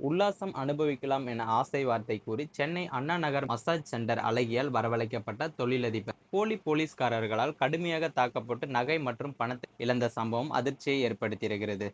உல்லாசம் அனுபவிக்கலாம் என ஆசை வார்த்தை கூறி சென்னை அண்ணா நகர் மசாஜ் சென்டர் அழகியால் வரவழைக்கப்பட்ட தொழிலதிபர். போலி போலீஸ்காரர்களால் கடுமையாக தாக்கப்பட்டு நகை மற்றும் பணத்தை இழந்த சம்பவம் அதிர்ச்சியை ஏற்படுத்தியிருக்கிறது.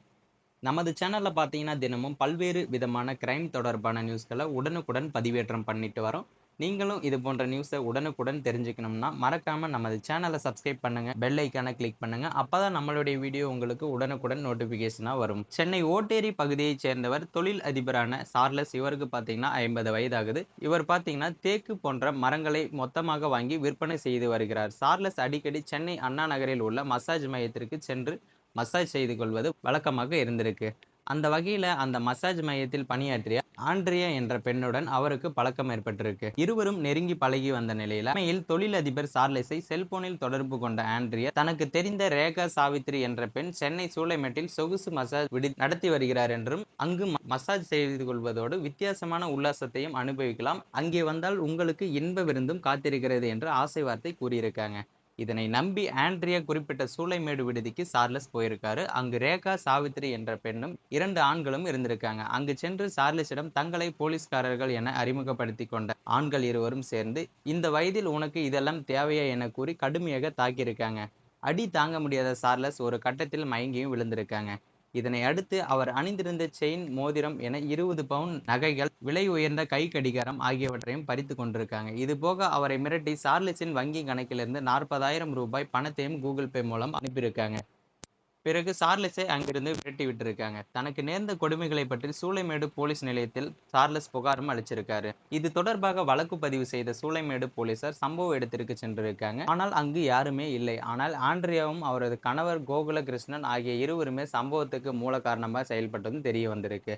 நமது சேனல்ல பார்த்தீங்கன்னா தினமும் பல்வேறு விதமான கிரைம் தொடர்பான நியூஸ்களை உடனுக்குடன் பதிவேற்றம் பண்ணிட்டு வரோம். நீங்களும் இது போன்ற நியூஸை உடனுக்குடன் தெரிஞ்சுக்கணும்னா மறக்காமல் நமது சேனலை சப்ஸ்கிரைப் பண்ணுங்க பெல் ஐக்கானை கிளிக் பண்ணுங்க. அப்பதான் நம்மளுடைய வீடியோ உங்களுக்கு உடனுக்குடன் நோட்டிஃபிகேஷனாக வரும். சென்னை ஓட்டேரி பகுதியைச் சேர்ந்தவர் தொழில் அதிபரான சார்லஸ் இவருக்கு பார்த்தீங்கன்னா ஐம்பது வயதாகுது. இவர் பார்த்தீங்கன்னா தேக்கு போன்ற மரங்களை மொத்தமாக வாங்கி விற்பனை செய்து வருகிறார். சார்லஸ் அடிக்கடி சென்னை அண்ணா நகரில் உள்ள மசாஜ் மையத்திற்கு சென்று மசாஜ் செய்து கொள்வது வழக்கமாக இருந்திருக்கு. அந்த வகையில் அந்த மசாஜ் மையத்தில் பணியாற்றிய ஆண்ட்ரியா என்ற பெண்ணுடன் அவருக்கு பழக்கம் ஏற்பட்டிருக்கு. இருவரும் நெருங்கி பழகி வந்த நிலையில் அண்மையில் தொழிலதிபர் சார்லஸை செல்போனில் தொடர்பு கொண்ட ஆண்ட்ரியா தனக்கு தெரிந்த ரேகா சாவித்ரி என்ற பெண் சென்னை சூளைமேட்டில் சொகுசு மசாஜ் விடு நடத்தி வருகிறார் என்றும் அங்கு மசாஜ் செய்து கொள்வதோடு வித்தியாசமான உல்லாசத்தையும் அனுபவிக்கலாம். அங்கே வந்தால் உங்களுக்கு இன்ப விருந்தும் காத்திருக்கிறது என்று ஆசை வார்த்தை கூறியிருக்காங்க. இதனை நம்பி ஆண்ட்ரியா குறிப்பிட்ட சூளைமேடு விடுதிக்கு சார்லஸ் போயிருக்காரு. அங்கு ரேகா சாவித்ரி என்ற பெண்ணும் இரண்டு ஆண்களும் இருந்திருக்காங்க. அங்கு சென்று சார்லஸிடம் தங்களை போலீஸ்காரர்கள் என அறிமுகப்படுத்தி கொண்ட ஆண்கள் இருவரும் சேர்ந்து இந்த வயதில் உனக்கு இதெல்லாம் தேவையா? என கூறி கடுமையாக தாக்கியிருக்காங்க. அடி தாங்க முடியாத சார்லஸ் ஒரு கட்டத்தில் மயங்கியும் விழுந்திருக்காங்க. இதனை அடுத்து அவர் அணிந்திருந்த செயின் மோதிரம் என இருபது பவுன் நகைகள் விலை உயர்ந்த கை கடிகாரம் ஆகியவற்றையும் பறித்து கொண்டிருக்காங்க. இது போக அவரை மிரட்டி சார்லிஸின் வங்கி கணக்கிலிருந்து நாற்பதாயிரம் ரூபாய் பணத்தையும் கூகுள் பே மூலம் அனுப்பியிருக்காங்க. பிறகு சார்லஸை அங்கிருந்து விரட்டி விட்டிருக்காங்க. தனக்கு நேர்ந்த கொடுமைகளை பற்றி சூளைமேடு போலீஸ் நிலையத்தில் சார்லஸ் புகாரும் அளிச்சிருக்காரு. இது தொடர்பாக வழக்கு பதிவு செய்த சூளைமேடு போலீசார் சம்பவ இடத்திற்கு சென்றிருக்காங்க. ஆனால் அங்கு யாருமே இல்லை. ஆனால் ஆண்ட்ரியாவும் அவரது கணவர் கோகுலகிருஷ்ணன் ஆகிய இருவருமே சம்பவத்துக்கு மூல காரணமாக செயல்பட்டதும் தெரிய வந்திருக்கு.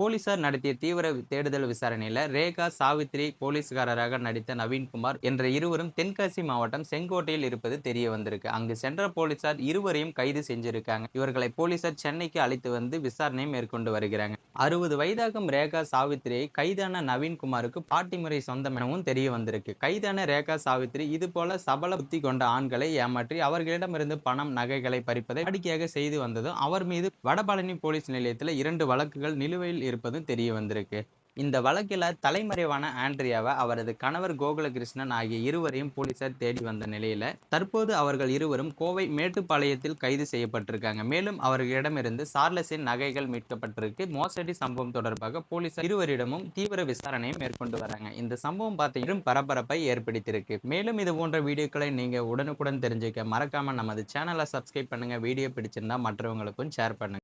போலீசார் நடத்திய தீவிர தேடுதல் விசாரணையில் ரேகா சாவித்ரி போலீஸ்காரராக நடித்த நவீன்குமார் என்ற இருவரும் தென்காசி மாவட்டம் செங்கோட்டையில் இருப்பது தெரிய வந்திருக்கு. அங்கு சென்ற போலீசார் இருவரையும் கைது செஞ்சிருக்காங்க. இவர்களை போலீசார் சென்னைக்கு அழைத்து வந்து விசாரணை மேற்கொண்டு வருகிறாங்க. அறுபது வயதாகும் ரேகா சாவித்ரியை கைதான நவீன்குமாருக்கு பாட்டி முறை சொந்தம் எனவும் தெரிய வந்திருக்கு. கைதான ரேகா சாவித்ரி இது போல சபல புத்தி கொண்ட ஆண்களை ஏமாற்றி அவர்களிடமிருந்து பணம் நகைகளை பறிப்பதை வாடிக்கையாக செய்து வந்ததும் அவர் மீது வடபழனி போலீஸ் நிலையத்தில் இரண்டு வழக்குகள் நிலுவையில் இருப்பதும் தெரிய வந்திருக்கு. இந்த வழக்கில் தலைமறைவான ஆண்ட்ரியாவை அவரது கணவர் கோகுலகிருஷ்ணன் ஆகிய இருவரையும் போலீசார் தேடி வந்த நிலையில் தற்போது அவர்கள் இருவரும் கோவை மேட்டுப்பாளையத்தில் கைது செய்யப்பட்டிருக்காங்க. மேலும் அவர்களிடமிருந்து சார்லஸின் நகைகள் மீட்கப்பட்டிருக்கு. மோசடி சம்பவம் தொடர்பாக போலீசார் இருவரிடமும் தீவிர விசாரணையும் மேற்கொண்டு வராங்க. இந்த சம்பவம் பார்த்தீங்கன்னா பரபரப்பை ஏற்படுத்தியிருக்கு. மேலும் இது போன்ற வீடியோக்களை நீங்க உடனுக்குடன் தெரிஞ்சுக்க மறக்காம நமது சேனலை சப்ஸ்கிரைப் பண்ணுங்க. வீடியோ பிடிச்சிருந்தா மற்றவங்களுக்கும் ஷேர் பண்ணுங்க.